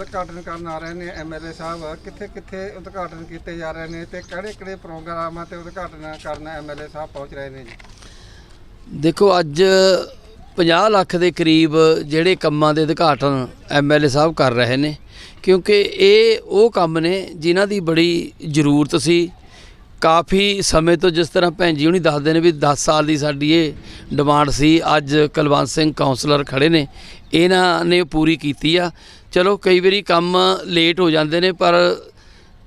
ਉਦਘਾਟਨ ਕਰਨ ਆ ਰਹੇ ਨੇ ਐਮਐਲਏ ਸਾਹਿਬ। ਕਿੱਥੇ ਕਿੱਥੇ ਉਦਘਾਟਨ ਕੀਤੇ ਜਾ ਰਹੇ ਨੇ ਤੇ ਕਿਹੜੇ ਕਿਹੜੇ ਪ੍ਰੋਗਰਾਮਾਂ ਤੇ ਉਦਘਾਟਨ ਕਰਨ ਐਮਐਲਏ ਸਾਹਿਬ ਪਹੁੰਚ ਰਹੇ ਨੇ ਜੀ? ਦੇਖੋ, ਅੱਜ 50 ਲੱਖ ਦੇ ਕਰੀਬ ਜਿਹੜੇ ਕੰਮਾਂ ਦੇ ਉਦਘਾਟਨ ਐਮਐਲਏ ਸਾਹਿਬ ਕਰ ਰਹੇ ਨੇ, ਕਿਉਂਕਿ ਇਹ ਉਹ ਕੰਮ ਨੇ ਜਿਨ੍ਹਾਂ ਦੀ ਬੜੀ ਜ਼ਰੂਰਤ ਸੀ। ਕਾਫੀ ਸਮੇਂ ਤੋਂ ਜਿਸ ਤਰ੍ਹਾਂ ਭੈਣ ਜੀ ਹੁਣੀ ਦੱਸਦੇ ਨੇ ਵੀ 10 ਸਾਲ ਦੀ ਸਾਡੀ ਇਹ ਡਿਮਾਂਡ ਸੀ, ਅੱਜ ਕੁਲਵੰਤ ਸਿੰਘ ਕਾਉਂਸਲਰ ਖੜੇ ਨੇ। ਇਹਨਾਂ ਨੇ ਪੂਰੀ ਕੀਤੀ ਆ। ਚਲੋ, ਕਈ ਵਾਰੀ ਕੰਮ ਲੇਟ ਹੋ ਜਾਂਦੇ ਨੇ, ਪਰ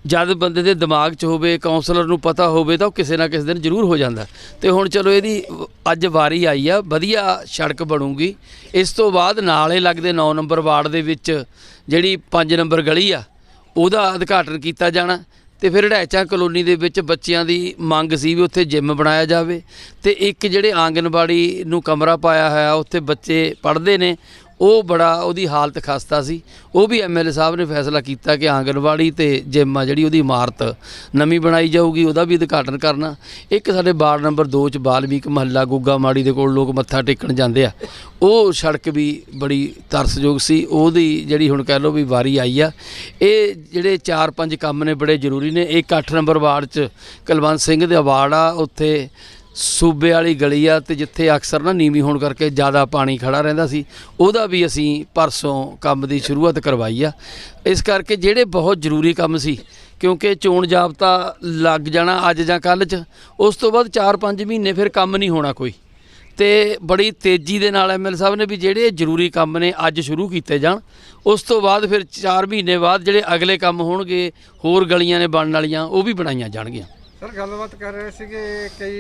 ਜਦ ਬੰਦੇ ਦੇ ਦਿਮਾਗ 'ਚ ਹੋਵੇ ਕਾਉਂਸਲਰ ਨੂੰ ਪਤਾ ਹੋਵੇ, ਤਾਂ ਉਹ ਕਿਸੇ ਨਾ ਕਿਸੇ ਦਿਨ ਜ਼ਰੂਰ ਹੋ ਜਾਂਦਾ। ਤੇ ਹੁਣ ਚਲੋ, ਇਹਦੀ ਅੱਜ ਵਾਰੀ ਆਈ ਆ, ਵਧੀਆ ਸੜਕ ਬਣੂਗੀ। ਇਸ ਤੋਂ ਬਾਅਦ ਨਾਲੇ ਲੱਗਦੇ 9 ਨੰਬਰ ਵਾਰਡ ਦੇ ਵਿੱਚ ਜਿਹੜੀ 5 ਨੰਬਰ ਗਲੀ ਆ, ਉਹਦਾ ਉਦਘਾਟਨ ਕੀਤਾ ਜਾਣਾ। ਤੇ ਫਿਰ ਢੈਚਾ ਕਲੋਨੀ ਦੇ ਵਿੱਚ ਬੱਚਿਆਂ ਦੀ ਮੰਗ ਸੀ ਵੀ ਉੱਥੇ ਜਿਮ ਬਣਾਇਆ ਜਾਵੇ। ਤੇ ਇੱਕ ਜਿਹੜੇ ਆਂਗਨਵਾੜੀ ਨੂੰ ਕਮਰਾ ਪਾਇਆ ਹੋਇਆ, ਉੱਥੇ ਬੱਚੇ ਪੜ੍ਹਦੇ ਨੇ ਉਹ ਬੜਾ ਉਹਦੀ ਹਾਲਤ ਖਸਤਾ ਸੀ। ਉਹ ਵੀ ਐਮਐਲਏ ਸਾਹਿਬ ਨੇ ਫੈਸਲਾ ਕੀਤਾ ਕਿ ਆਂਗਣਵਾੜੀ ਤੇ ਜਿਮ ਆ ਜਿਹੜੀ ਉਹਦੀ ਇਮਾਰਤ ਨਵੀਂ ਬਣਾਈ ਜਾਊਗੀ, ਉਹਦਾ ਵੀ ਉਦਘਾਟਨ ਕਰਨਾ। ਇੱਕ ਸਾਡੇ ਵਾਰਡ ਨੰਬਰ 2 ਚ ਬਾਲਮੀਕ ਮਹੱਲਾ ਗੁੱਗਾ ਮਾੜੀ ਦੇ ਕੋਲ ਲੋਕ ਮੱਥਾ ਟੇਕਣ ਜਾਂਦੇ ਆ। ਉਹ ਸੜਕ ਵੀ ਬੜੀ ਤਰਸਯੋਗ ਸੀ। ਉਹਦੀ ਜਿਹੜੀ ਹੁਣ ਕਹਿ ਲਓ ਵੀ ਵਾਰੀ ਆਈ ਆ। ਇਹ ਜਿਹੜੇ 4-5 ਕੰਮ ਨੇ ਬੜੇ ਜ਼ਰੂਰੀ ਨੇ। ਇੱਕ 8 ਨੰਬਰ ਵਾਰਡ ਚ ਕੁਲਵੰਤ ਸਿੰਘ ਦੇ ਵਾਰਡ ਆ। ਉੱਥੇ ਸੂਬੇ ਵਾਲੀ ਗਲੀ ਆ ਤੇ ਜਿੱਥੇ ਅਕਸਰ ਨਾ ਨੀਵੀਂ ਹੋਣ ਕਰਕੇ ਜ਼ਿਆਦਾ ਪਾਣੀ ਖੜਾ ਰਹਿੰਦਾ ਸੀ, ਉਹਦਾ ਵੀ ਅਸੀਂ ਪਰਸੋਂ ਕੰਮ ਦੀ ਸ਼ੁਰੂਆਤ ਕਰਵਾਈ ਆ। ਇਸ ਕਰਕੇ ਜਿਹੜੇ ਬਹੁਤ ਜ਼ਰੂਰੀ ਕੰਮ ਸੀ, ਕਿਉਂਕਿ ਚੋਣ ਜਾਬਤਾ ਲੱਗ ਜਾਣਾ ਅੱਜ ਜਾਂ ਕੱਲ੍ਹ 'ਚ, ਉਸ ਤੋਂ ਬਾਅਦ 4-5 ਮਹੀਨੇ ਫਿਰ ਕੰਮ ਨਹੀਂ ਹੋਣਾ ਕੋਈ। ਤੇ ਬੜੀ ਤੇਜ਼ੀ ਦੇ ਨਾਲ ਐਮਐਲ ਸਾਹਿਬ ਨੇ ਵੀ ਜਿਹੜੇ ਜ਼ਰੂਰੀ ਕੰਮ ਨੇ ਅੱਜ ਸ਼ੁਰੂ ਕੀਤੇ ਜਾਣ, ਉਸ ਤੋਂ ਬਾਅਦ ਫਿਰ 4 ਮਹੀਨੇ ਬਾਅਦ ਜਿਹੜੇ ਅਗਲੇ ਕੰਮ ਹੋਣਗੇ, ਹੋਰ ਗਲੀਆਂ ਨੇ ਬਣਨ ਵਾਲੀਆਂ, ਉਹ ਵੀ ਬਣਾਈਆਂ ਜਾਣਗੀਆਂ। ਸਰ ਗੱਲਬਾਤ ਕਰ ਰਹੇ ਸੀਗੇ ਕਈ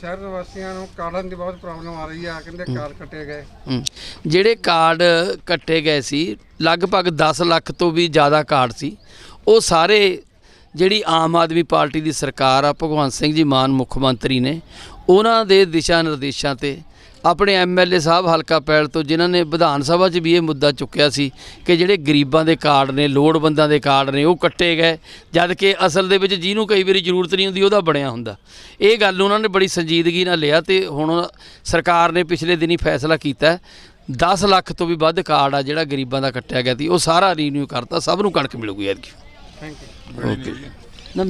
ਸ਼ਹਿਰ ਨਿਵਾਸੀਆਂ ਨੂੰ ਕਾਰਡਨ ਦੀ ਬਹੁਤ ਪ੍ਰੋਬਲਮ ਆ ਰਹੀ ਆ ਕਹਿੰਦੇ ਕਾਰਡ ਕੱਟੇ ਗਏ। ਜਿਹੜੇ ਕਾਰਡ ਕੱਟੇ ਗਏ ਸੀ ਲਗਭਗ 10 ਲੱਖ ਤੋਂ ਵੀ ਜ਼ਿਆਦਾ ਕਾਰਡ ਸੀ। ਉਹ ਸਾਰੇ ਜਿਹੜੀ ਆਮ ਆਦਮੀ ਪਾਰਟੀ ਦੀ ਸਰਕਾਰ ਆ ਭਗਵੰਤ ਸਿੰਘ ਜੀ ਮਾਨ ਮੁੱਖ ਮੰਤਰੀ ਨੇ ਉਹਨਾਂ ਦੇ ਦਿਸ਼ਾ ਨਿਰਦੇਸ਼ਾਂ ਤੇ ਆਪਣੇ ਐਮਐਲਏ ਸਾਹਿਬ ਹਲਕਾ ਪੈਲ ਤੋਂ ਜਿਨ੍ਹਾਂ ਨੇ ਵਿਧਾਨ ਸਭਾ 'ਚ ਵੀ ਇਹ ਮੁੱਦਾ ਚੁੱਕਿਆ ਸੀ ਕਿ ਜਿਹੜੇ ਗਰੀਬਾਂ ਦੇ ਕਾਰਡ ਨੇ ਲੋੜਵੰਦਾਂ ਦੇ ਕਾਰਡ ਨੇ ਉਹ ਕੱਟੇ ਗਏ ਜਦ ਕਿ ਅਸਲ ਦੇ ਵਿੱਚ ਜਿਹਨੂੰ ਕਈ ਵਾਰੀ ਜ਼ਰੂਰਤ ਨਹੀਂ ਹੁੰਦੀ ਉਹਦਾ ਬਣਿਆ ਹੁੰਦਾ। ਇਹ ਗੱਲ ਉਹਨਾਂ ਨੇ ਬੜੀ ਸੰਜੀਦਗੀ ਨਾਲ ਲਿਆ ਤੇ ਹੁਣ ਸਰਕਾਰ ਨੇ ਪਿਛਲੇ ਦਿਨੀ ਫੈਸਲਾ ਕੀਤਾ 10 ਲੱਖ ਤੋਂ ਵੀ ਵੱਧ ਕਾਰਡ ਆ ਜਿਹੜਾ ਗਰੀਬਾਂ ਦਾ ਕੱਟਿਆ ਗਿਆ ਸੀ ਉਹ ਸਾਰਾ ਰੀਨਿਊ ਕਰਤਾ ਸਭ ਨੂੰ ਕਣਕ ਮਿਲੂਗੀ ਐਤਕੀ। Thank you okay